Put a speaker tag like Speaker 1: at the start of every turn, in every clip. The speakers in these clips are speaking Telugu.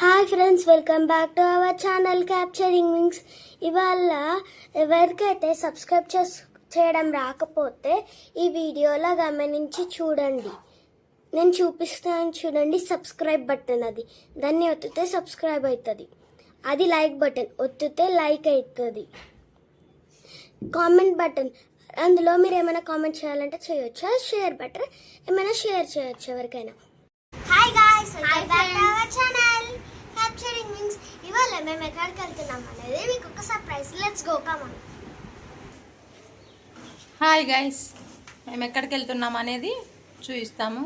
Speaker 1: Hi friends welcome back to our channel capturing wings ఇవాళ ఎవరికైతే సబ్స్క్రైబ్ చేస్ చేయడం రాకపోతే ఈ వీడియోలో గమనించి చూడండి. నేను చూపిస్తాను చూడండి సబ్స్క్రైబ్ బటన్ అది. దాన్ని ఒత్తితే సబ్స్క్రైబ్ అవుతుంది అది లైక్ బటన్ ఒత్తితే లైక్ అవుతుంది కామెంట్ బటన్ అందులో మీరు ఏమైనా కామెంట్ చేయాలంటే చేయొచ్చు? షేర్ బటన్ ఏమైనా షేర్ చేయొచ్చు ఎవరికైనా? Hi guys welcome back to our channel capturing wings ఇవాళ మేము ఎక్కడికి వెళ్తున్నాం అనేది మీకు ఒక surprise let's go come
Speaker 2: hi guys మేము ఎక్కడికి వెళ్తున్నాం అనేది చూపిస్తాము.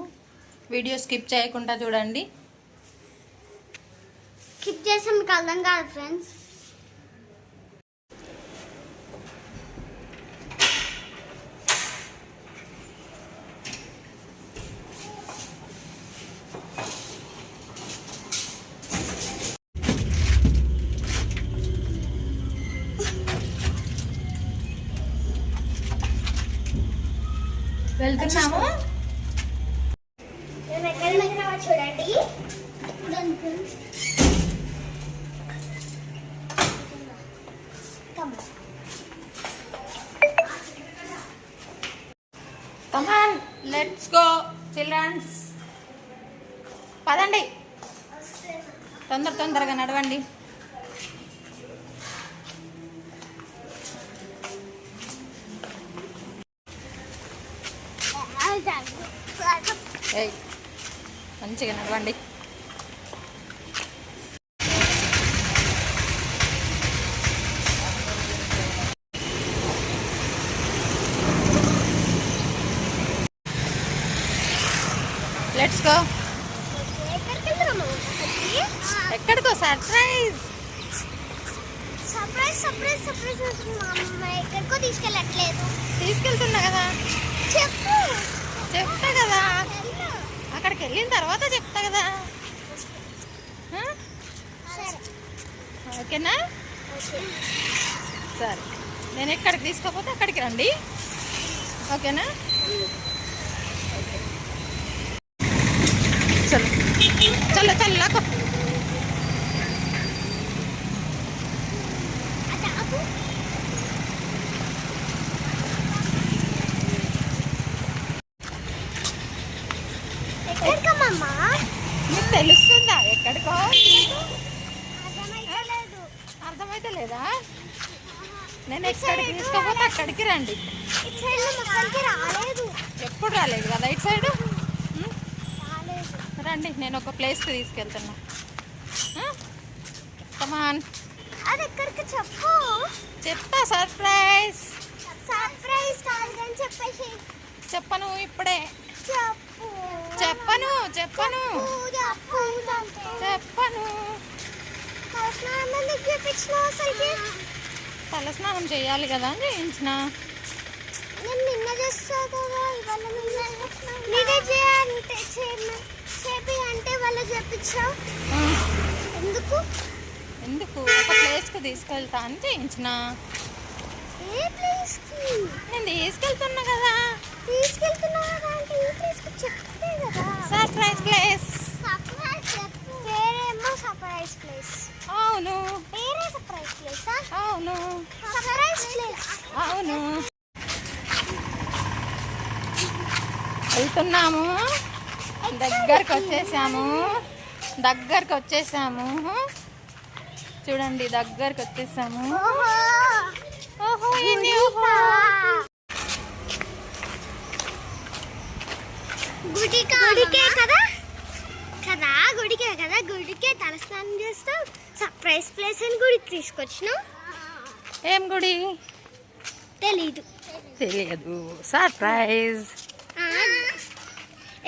Speaker 2: వీడియో స్కిప్ చేయకుండా చూడండి.
Speaker 1: కిప్ చేస్తే మీకు అర్థం కాదు ఫ్రెండ్స్
Speaker 2: వెళ్తున్నాము.
Speaker 1: చూడండి.
Speaker 2: Come on let's go childrens. పదండి. తొందర తొందరగా నడవండి. మంచిగా నడవండి. లెట్స్ గో
Speaker 1: ఎక్కడికి
Speaker 2: సర్ప్రైజ్
Speaker 1: సర్ప్రైజ్ ఎక్కడికో తీసుకెళ్ళట్లేదు.
Speaker 2: తీసుకెళ్తున్నా కదా.
Speaker 1: చెప్పు.
Speaker 2: చెప్తా కదా. అక్కడికి వెళ్ళిన తర్వాత చెప్తా కదా. ఓకేనా?
Speaker 1: ఓకే.
Speaker 2: సరే. నేను ఎక్కడికి తీసుకోపోతే అక్కడికి రండి. ఓకేనా? చలో. చలో చలో లాకో
Speaker 1: అటు ఆపు. ఎక్కడికమ్మా?
Speaker 2: మీకు తెలుస్తుందా? ఎక్కడికో? అర్థమైతే లేదా నేను ఎక్కడికి తీసుకోపోతే అక్కడికి రండి. ఎప్పుడు రాలేదు కదా ఇటు సైడ్? రండి నేను ఒక ప్లేస్కి తీసుకెళ్తున్నా. కమాన్
Speaker 1: అది ఎక్కడికి చెప్పు.
Speaker 2: చెప్తా సర్ప్రైజ్.
Speaker 1: సర్ప్రైజ్ కాదు
Speaker 2: చెప్పను ఇప్పుడే.
Speaker 1: చెప్పు.
Speaker 2: చెప్పను చెప్పను.
Speaker 1: చెప్పు చెప్పు
Speaker 2: చెప్పను.
Speaker 1: అసలుకి
Speaker 2: తలస్నానం చేయాలి కదా అని చేయించిన.
Speaker 1: నేను నిన్న చేస్తా కదా ఇవాళ నిన్న నీదే చేయాలంటే చేపి అంటే వాళ్ళు చెప్పించావు. ఎందుకు?
Speaker 2: ఎందుకు? ఒక ప్లేస్కి తీసుకెళ్తా అని చేయించిన.
Speaker 1: ఏ ప్లేస్కి?
Speaker 2: నేను తీసుకెళ్తున్నా కదా.
Speaker 1: తీసుకెళ్తున్నావు కదా అంటే ఈ ప్లేస్కి చెప్తే కదా
Speaker 2: సర్ప్రైజ్ ప్లేస్
Speaker 1: సర్ప్రైజ్ చెప్పు పేరేమో సర్ప్రైజ్ ప్లేస్
Speaker 2: అవును
Speaker 1: పేరే సర్ప్రైజ్ ప్లేసా
Speaker 2: అవును
Speaker 1: సర్ప్రైజ్ ప్లేస్
Speaker 2: అవును వెళ్తున్నాము. దగ్గరకు వచ్చేసాము. దగ్గరకు వచ్చేసాము. చూడండి దగ్గరకు వచ్చేసాము.
Speaker 1: ఓహో.
Speaker 2: ఓహో ఏంది ఓహో.
Speaker 1: గుడికా కదా కదా? గుడికే కదా గుడికే తలస్నానం చేస్తాం సర్ప్రైజ్ ప్లేస్ అని గుడికి తీసుకొచ్చినాం
Speaker 2: ఏం గుడి?
Speaker 1: తెలీదు.
Speaker 2: తెలియదు సర్ప్రైజ్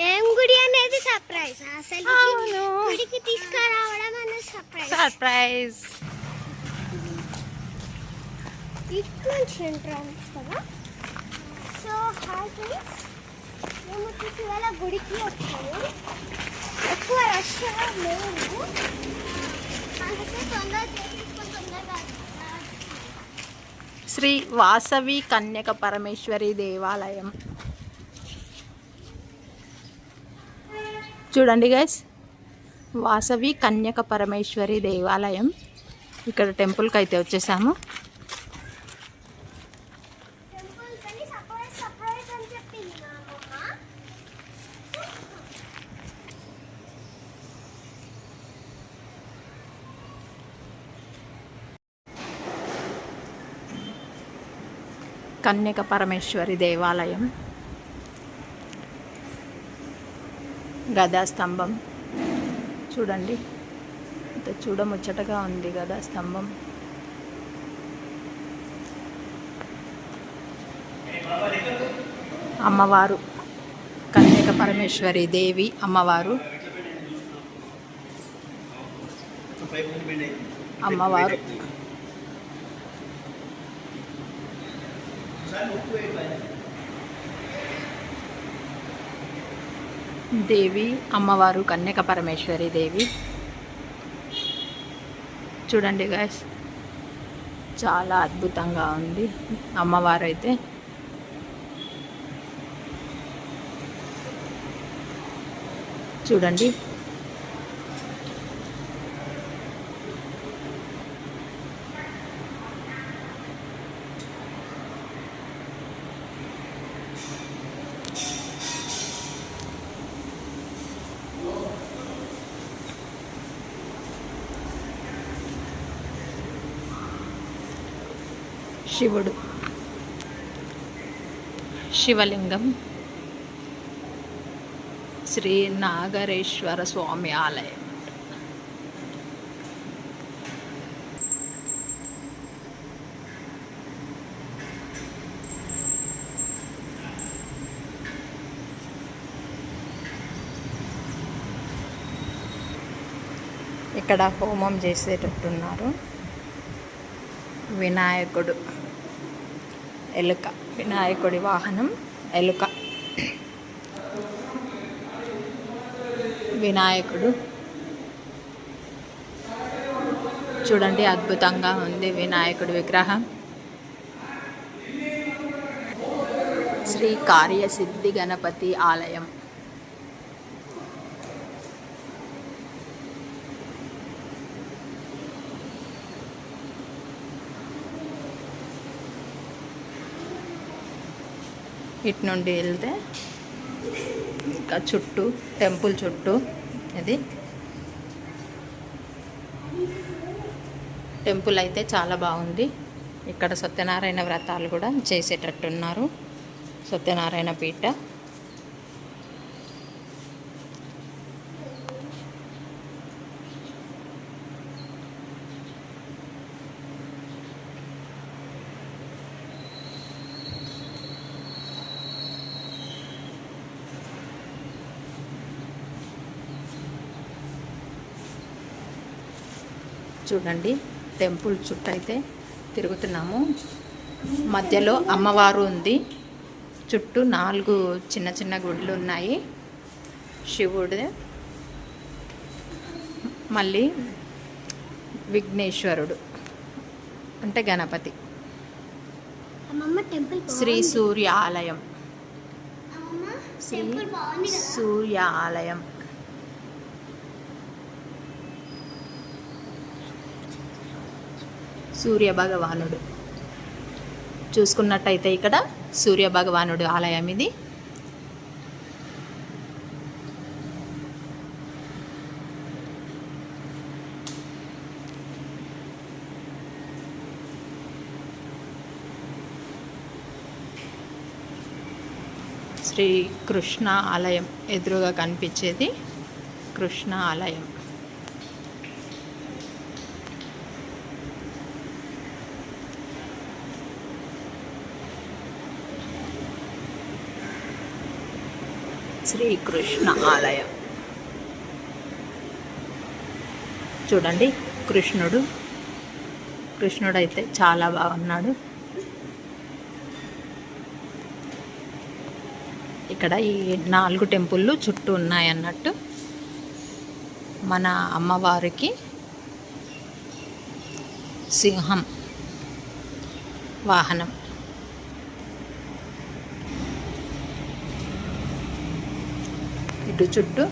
Speaker 1: ఏం గుడి అనేది సర్ప్రైజ్ అసలు. గుడికి తీసుకురావడం అనేది సర్ప్రైజ్
Speaker 2: సర్ప్రైజ్
Speaker 1: ఇటు నుంచి ఎంట్రన్స్ కదా? సో హాయ్ ఫ్రెండ్స్ మేము వచ్చేసి గుడికి వచ్చాము. ఎక్కువ రష్ లేవు. అందుకే తొందరగా తొందరగా
Speaker 2: శ్రీ వాసవి కన్యక పరమేశ్వరి దేవాలయం. చూడండి గైస్
Speaker 3: వాసవి కన్యక పరమేశ్వరి దేవాలయం. ఇక్కడ టెంపుల్కి అయితే వచ్చేసాము. కన్యక పరమేశ్వరి దేవాలయం. గదా స్తంభం చూడండి ఇంత చూడముచ్చటగా ఉంది గదా స్తంభం అమ్మవారు కన్యక పరమేశ్వరి దేవి అమ్మవారు. అమ్మవారు. దేవి అమ్మవారు కన్యక పరమేశ్వరి దేవి. చూడండి గాయస్ చాలా అద్భుతంగా ఉంది అమ్మవారు అయితే చూడండి శివుడు. శివలింగం. శ్రీ నాగరేశ్వర స్వామి ఆలయం. ఇక్కడ హోమం చేసేటట్టున్నారు. వినాయకుడు. ఎలుక. వినాయకుడి వాహనం ఎలుక. వినాయకుడు. చూడండి అద్భుతంగా ఉంది వినాయకుడి విగ్రహం. శ్రీ కార్యసిద్ధి గణపతి ఆలయం. ఇటు నుండి వెళ్తే ఇంకా చుట్టూ టెంపుల్ చుట్టూ ఇది. టెంపుల్ అయితే చాలా బాగుంది. ఇక్కడ సత్యనారాయణ వ్రతాలు కూడా చేసేటట్టున్నారు. సత్యనారాయణ పీఠ. చూడండి టెంపుల్ చుట్టూ అయితే తిరుగుతున్నాము. మధ్యలో అమ్మవారు ఉంది. చుట్టూ నాలుగు చిన్న చిన్న గుడ్లు ఉన్నాయి. శివుడు మళ్ళీ విఘ్నేశ్వరుడు అంటే గణపతి. శ్రీ సూర్య ఆలయం శ్రీ సూర్య ఆలయం సూర్య భగవానుడు. చూసుకున్నట్టయితే ఇక్కడ సూర్య భగవానుడు ఆలయం ఇది. శ్రీ కృష్ణ ఆలయం ఎదురుగా కనిపించేది కృష్ణ ఆలయం. శ్రీకృష్ణ ఆలయం. చూడండి కృష్ణుడు. కృష్ణుడు అయితే చాలా బాగున్నాడు. ఇక్కడ ఈ నాలుగు టెంపుళ్ళు చుట్టూ ఉన్నాయన్నట్టు మన అమ్మవారికి సింహం వాహనం. ఇటు చుట్టూ.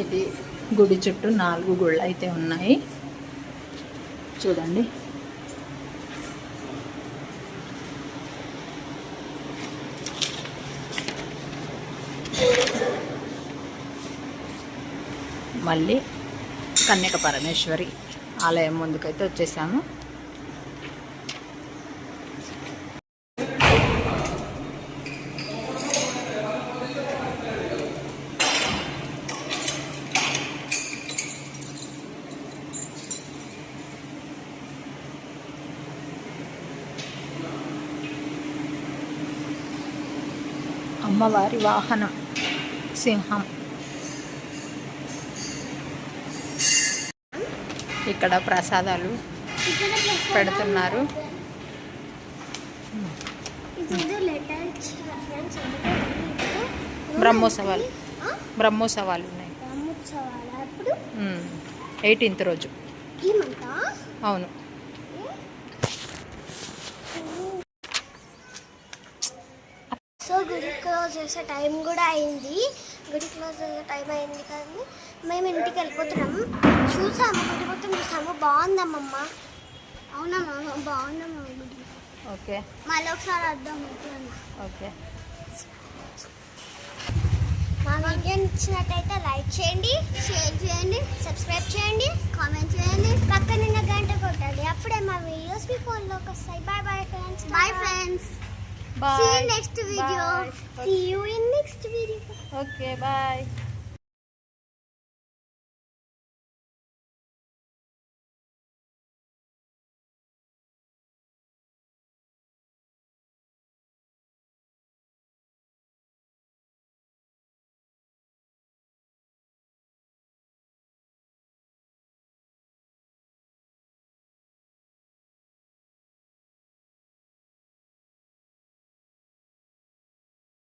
Speaker 3: ఇది గుడి చుట్టూ నాలుగు గుళ్ళు అయితే ఉన్నాయి. చూడండి. మళ్ళీ కన్యక పరమేశ్వరి ఆలయం ముందుకైతే వచ్చేసాము. అమ్మవారి వాహనం సింహం. ఇక్కడ ప్రసాదాలు పెడుతున్నారు. బ్రహ్మోత్సవాలు. బ్రహ్మోత్సవాలు ఉన్నాయి. ఎయిటీన్త్ రోజు. అవును.
Speaker 1: గుడి క్లోజ్ చేసే టైం కూడా అయింది. గుడి క్లోజ్ చేసే టైం అయింది కానీ మేము ఇంటికి వెళ్ళిపోతున్నాం. చూసాము గుడి మొత్తం చూసాము. బాగుందమ్మమ్మ. అవునమ్మా బాగుందమ్మా గుడి.
Speaker 3: ఓకే.
Speaker 1: మళ్ళీ ఒకసారి ఎప్పుడన్నా
Speaker 3: ఓకే.
Speaker 1: మా వీడియో నచ్చినట్టయితే లైక్ చేయండి షేర్ చేయండి సబ్స్క్రైబ్ చేయండి కామెంట్ చేయండి. పక్కన గంట కొట్టండి. అప్పుడే మా వీడియోస్ మీ ఫోన్లోకి వస్తాయి. Bye bye friends. Bye friends. Bye. See you next video. Bye. See you in next video.
Speaker 3: Okay, bye.